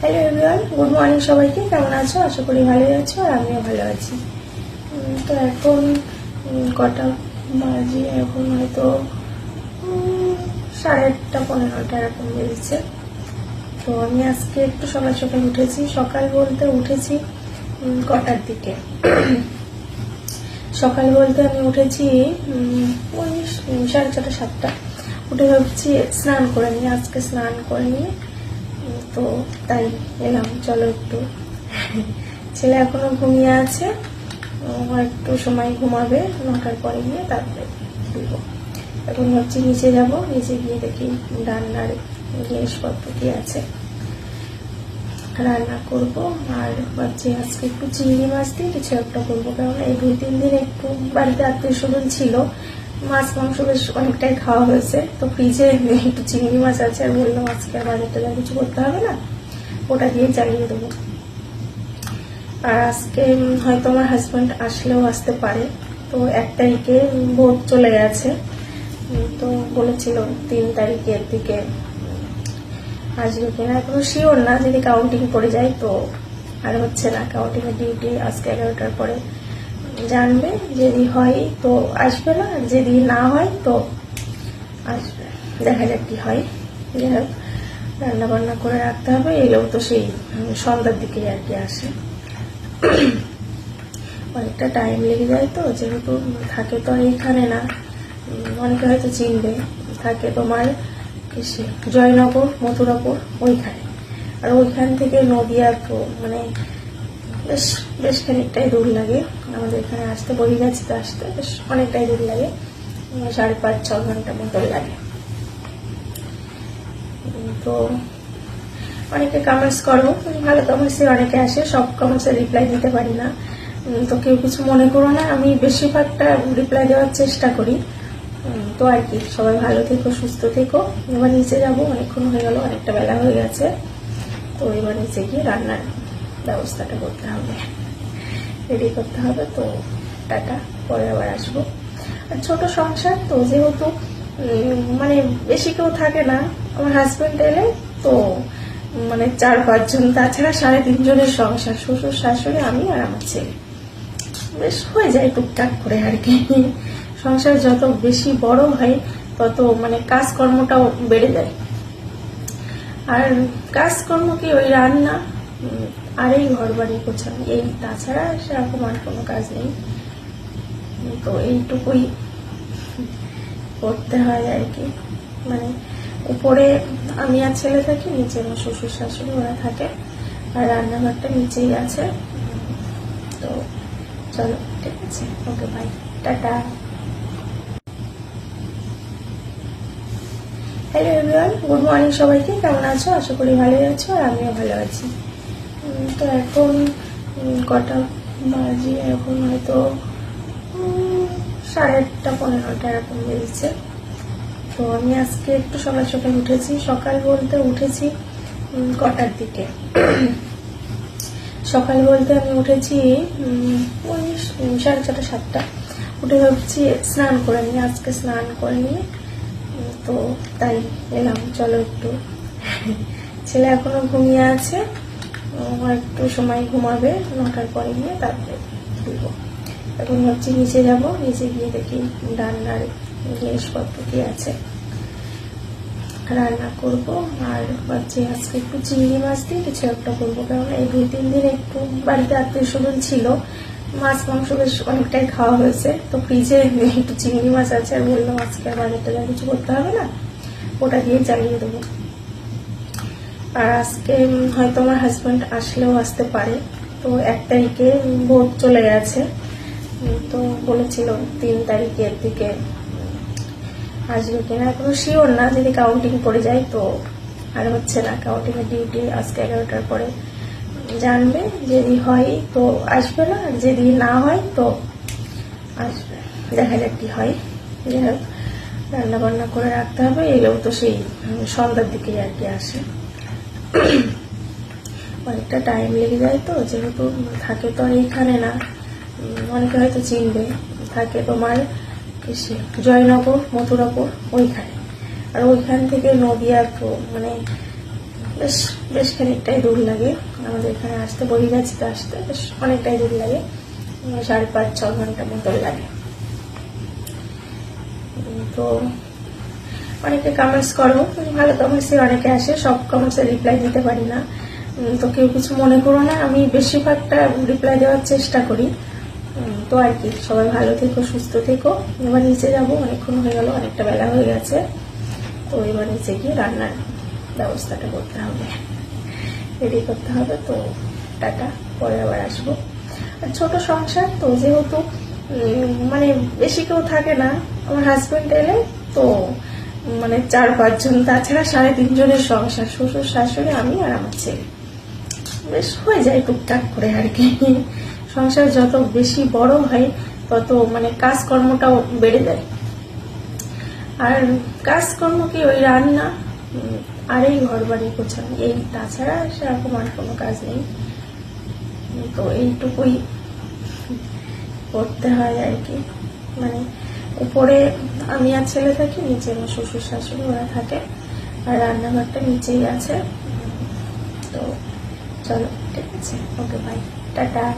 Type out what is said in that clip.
Hello everyone good morning সবাইকে। কেমন আছো? আশা করি ভালোই আছো আর আমিও ভালো আছি। তো এখন কটা বাজে? এখন হয়তো সাড়ে আটটা, পনেরোটা এরকম বেজেছে। তো আমি আজকে একটু সকাল সকাল উঠেছি। সকাল বলতে উঠেছি কটার দিকে? সকাল বলতে আমি উঠেছি ওই সাড়ে ছটা সাতটা। উঠে ভাবছি স্নান করে নিই। আজকে স্নান করে নিয়ে তো তাই এলাম, চলো একটু। ছেলে এখনও ঘুমিয়ে আছে একটু সময় ঘুমাবে, নটার পরে গিয়ে তারপরে উঠব এখন ভাবছি নিচে যাব, নিচে গিয়ে দেখি রান্নার জিনিসপত্র কি আছে। রান্না করব, আর ভাবছি আজকে একটু চিংড়ি মাছ দিয়ে কিছু একটা করব কারণ এই দুই তিন দিন একটু বাড়িতে আত্মীয় স্বজন ছিল মাছ, মাংস বেশ অনেকটাই খাওয়া হয়েছে। তো ফ্রিজে একটু চিংড়ি মাছ আছে আর বললাম আজকে আর বাজার টাজার কিছু করতে হবে না, ওটা দিয়ে চালিয়ে দেবো। আর আজকে হয়তো আমার হাজব্যান্ড আসলেও আসতে পারে। তো এক তারিখে ভোট চলে গেছে। তো বলেছিল তিন তারিখের দিকে আসবে কিনা, এখনও শিওর না, যদি কাউন্টিং পড়ে যায় তো, আর হচ্ছে না কাউন্টিংয়ের ডিউটি আজকে এগারোটার পরে। জানবে যদি হয় তো আসবে না, যদি না হয় তো আসবে। দেখা যাক কি হয়। যাই হোক রান্না বান্না করে রাখতে হবে এলেও তো সেই সন্ধ্যার দিকে আর কি আসে। অনেকটা টাইম লেগে যায় তো, যেহেতু থাকে তো এইখানে না অনেকে হয়তো চিনবে, থাকে তোমার কিসে, জয়নগর, মথুরাপুর, ওইখানে। আর ওইখান থেকে নদিয়া তো মানে বেশ বেশ খানিকটাই দূর লাগে। আমাদের এখানে আসতে বই গেছে তো আসতে বেশ অনেকটাই দূর লাগে। সাড়ে পাঁচ, ছ ঘণ্টা মতো লাগে। তো অনেকে কমেন্টস করো, ভালো কমেন্টসে অনেকে আসে, সব কমেন্টসে রিপ্লাই দিতে পারি না। তো কেউ কিছু মনে করো না, আমি বেশিরভাগটা রিপ্লাই দেওয়ার চেষ্টা করি। তো আর কি, সবাই ভালো থেকো, সুস্থ থেকো। এবার নিচে যাব, অনেকক্ষণ হয়ে গেল, অনেকটা বেলা হয়ে গেছে। তো এবার নিচে গিয়ে রান্নার ব্যবস্থাটা করতে হবে। রেডি করতে হবে, তো টাটা, পরে আবার আসব। ছোট সংসার, তো যেহেতু মানে বেশি কেউ থাকে না, আমার হাজবেন্ড এলে, তো মানে চার পাঁচজন, তাছাড়া সাড়ে তিনজনের সংসার, শ্বশুর, শাশুড়ি, আমি আর আমার ছেলে। বেশ, হয়ে যায় টুকটাক করে আর কি। সংসার যত বেশি বড় হয়, তত মানে কাজকর্মটাও বেড়ে যায়। আর কাজকর্ম কি ওই রান্না আর এই ঘর বাড়ি গোছানো। এই তাছাড়া সেরকম আর কোনো কাজ নেই। তো এইটুকুই করতে হয় আর কি। মানে উপরে আমি আর ছেলে থাকি, নিচে আমার শ্বশুর শাশুড়ি ওরা থাকে, আর রান্নাঘরটা নিচেই আছে। তো চলো, ঠিক আছে। Okay bye tata. Hello everyone good morning সবাইকে। কেমন আছো? আশা করি ভালোই আছো, আর আমিও ভালো আছি। তো এখন কটা বাজে, এখন হয়তো সাড়ে আটটা, পনেরোটা এরকম বেরিয়েছে তো আমি আজকে একটু সকাল সকাল উঠেছি। সকাল বলতে উঠেছি কটার দিকে? সকাল বলতে আমি উঠেছি ওই সাড়ে ছটা, সাতটা। উঠে ভাবছি স্নান করে নিই, আজকে স্নান করে নিয়ে তো তাই এলাম, চলো একটু। ছেলে এখনও ঘুমিয়ে আছে। একটু সময় ঘুমাবে, নটার পরে গিয়ে তারপরে উঠব এখন ভাবছি নিচে যাব, নিচে গিয়ে দেখি রান্নার জিনিসপত্র কি আছে। রান্না করব, আর ভাবছি আজকে একটু চিংড়ি মাছ দিয়ে কিছু একটা করব কারণ এই দুই তিন দিন একটু বাড়িতে আত্মীয় স্বজন ছিল, মাছ, মাংস বেশ অনেকটাই খাওয়া হয়েছে, তো ফ্রিজে একটু চিংড়ি মাছ আছে আর বললাম আজকে আর বাজার কিছু করতে হবে না, ওটা দিয়ে চালিয়ে দেবো। আর আজকে হয়তো আমার হাজব্যান্ড আসলেও আসতে পারে। তো এক তারিখে ভোট চলে গেছে। তো বলেছিল তিন তারিখের দিকে আসবে কিনা এখনও শিওর না। যদি কাউন্টিং পড়ে যায় তো আর হচ্ছে না। কাউন্টিং এর ডিউটি আজকে এগারোটার পরে জানবে যদি হয় তো আসবে না। আর যদি না হয় তো আসবে। দেখা যাক কি হয়। যাই হোক রান্না বান্না করে রাখতে হবে। এলেও তো সেই সন্ধ্যার দিকেই আর কি আসে। অনেকটা টাইম লেগে যায় তো, যেহেতু থাকে তো এইখানে না অনেকে হয়তো চিনবে, থাকে তোমার জয়নগর, মথুরাপুর, ওইখানে। আর ওইখান থেকে নদিয়া তো মানে বেশ বেশ খানিকটাই দূর লাগে। আমাদের এখানে আসতে বহিরাজিতে আসতে বেশ অনেকটাই দূর লাগে। সাড়ে পাঁচ, ছ ঘণ্টা মতো লাগে। তো অনেকে কমেন্টস করো ভালো কমেন্টসে অনেকে আসে, সব কমেন্টসে রিপ্লাই দিতে পারি না। তো কেউ কিছু মনে করো না, আমি বেশিরভাগটা রিপ্লাই দেওয়ার চেষ্টা করি। তো আর কি, সবাই ভালো থেকো, সুস্থ থেকো। এবার নিচে যাব, অনেকক্ষণ হয়ে গেল, অনেকটা বেলা হয়ে গেছে। তো এবার নিচে গিয়ে রান্নার ব্যবস্থাটা করতে হবে। রেডি করতে হবে, তো টাটা, পরে আবার আসব। আর ছোট সংসার, তো যেহেতু মানে বেশি কেউ থাকে না, আমার হাজবেন্ড এলে, তো মানে চার পাঁচজন, তাছাড়া সাড়ে তিনজনের সংসার, শ্বশুর, শাশুড়ি, আমি আর আমার ছেলে। বেশ হয়ে যায় টুকটাক করে আর কি। সংসার যত বেশি বড় হয়, তত মানে কাজকর্মটাও বেড়ে যায়। আর কাজকর্ম কি ওই রান্না আর এই ঘর বাড়ি গোছানো, এই তাছাড়া সেরকম আর কোনো কাজ নেই। তো এইটুকুই করতে হয় আর কি। মানে উপরে আমি আর ছেলে থাকি, নিচে আমার শ্বশুর শাশুড়ি, ওরা থাকে। আর রান্নাঘরটা নিচেই আছে। তো চলো, ঠিক আছে। Okay bye tata.